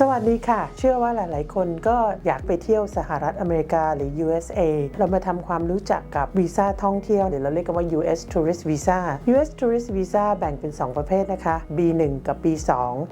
สวัสดีค่ะ เชื่อว่าหลาย ๆ คนก็อยากไปเที่ยวสหรัฐอเมริกาหรือ USA เรามาทำความรู้จักกับวีซ่าท่องเที่ยวหรือเราเรียกกันว่า US Tourist Visa US Tourist Visa แบ่งเป็น 2 ประเภทนะคะ B1 กับ B2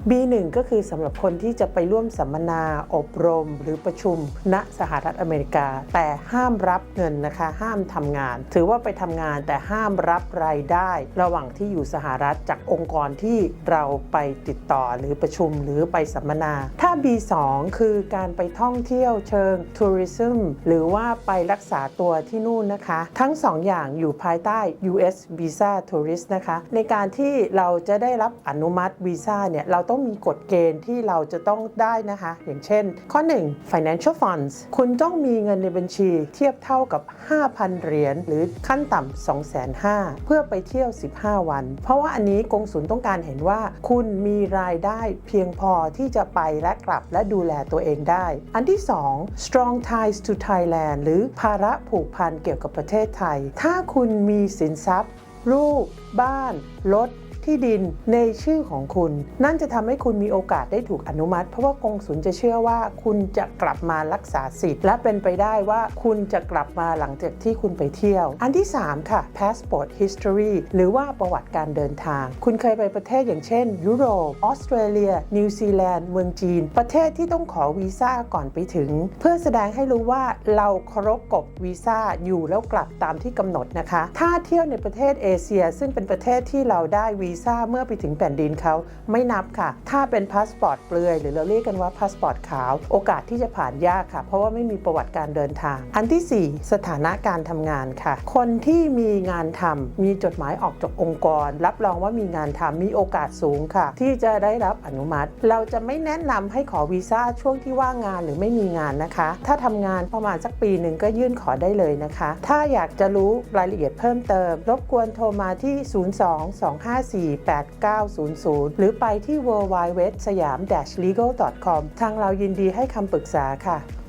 B1 ก็คือสำหรับคนที่จะไปร่วมสัมมนา อบรม หรือประชุม ณสหรัฐอเมริกา แต่ห้ามรับเงินนะคะ ห้ามทำงาน ถือว่าไปทำงานแต่ห้ามรับรายได้ ระหว่างที่อยู่สหรัฐจากองค์กรที่เราไปติดต่อหรือประชุมหรือไปสัมมนาถ้า B2 คือการไปท่องเที่ยวเชิงทัวริซึมหรือว่าไปรักษาตัวที่นู่นนะคะ ทั้ง 2 อย่างอยู่ภายใต้ US Visa Tourist นะคะ ในการที่เราจะได้รับอนุมัติวีซ่าเนี่ยเราต้องมีกฎเกณฑ์ที่เราจะต้องได้นะคะ อย่างเช่น ข้อ 1 financial funds คุณต้องมีเงินในบัญชีเทียบเท่ากับ 5,000 เหรียญหรือขั้นต่ำ2,500,000เพื่อไปเที่ยว 15 วัน เพราะว่าอันนี้กงสุลต้องการเห็นว่า คุณมีรายได้เพียงพอที่จะไปและกลับและดูแลตัวเองได้ อันที่ 2 strong ties to Thailand หรือภาระผูกพันเกี่ยวกับประเทศไทย ถ้าคุณมีสินทรัพย์ ลูก บ้าน รถ ที่ดินในชื่อของคุณ นั่นจะทำให้คุณมีโอกาสได้ถูกอนุมัติ เพราะว่ากงสุลจะเชื่อว่าคุณจะกลับมารักษาสิทธิ์และเป็นไปได้ว่าคุณจะกลับมาหลังจากที่คุณไปเที่ยว อันที่ 3 ค่ะ passport history หรือว่าประวัติการเดินทาง คุณเคยไปประเทศอย่างเช่น ยุโรปออสเตรเลีย นิวซีแลนด์เมืองจีน ประเทศที่ต้องขอวีซ่าก่อนไปถึง เพื่อแสดงให้รู้ว่าเราเคารพกฎวีซ่าอยู่แล้วกลับตามที่กำหนดนะคะ ถ้าเที่ยวในประเทศเอเชีย ซึ่งเป็นประเทศที่เราได้วีซ่าเมื่อไปถึงแผ่นดินเขาไม่นับค่ะ ถ้าเป็นพาสปอร์ตเปลือย หรือเราเรียกกันว่าพาสปอร์ตขาว โอกาสที่จะผ่านยากค่ะ เพราะว่าไม่มีประวัติการเดินทาง อันที่ 4 สถานะการทำงานค่ะ คนที่มีงานทำมีจดหมายออกจากองค์กร รับรองว่ามีงานทำมีโอกาสสูงค่ะ ที่จะได้รับอนุมัติ เราจะไม่แนะนำให้ขอวีซ่าช่วงที่ว่างงานหรือไม่มีงานนะคะ ถ้าทำงานประมาณสักปีหนึ่งก็ยื่นขอได้เลยนะคะ ถ้าอยากจะรู้รายละเอียดเพิ่มเติม รบกวนโทรมาที่ 02254 48900 หรือไปที่ w w w สยาม legal com ทางเรายินดีให้คำปรึกษาค่ะ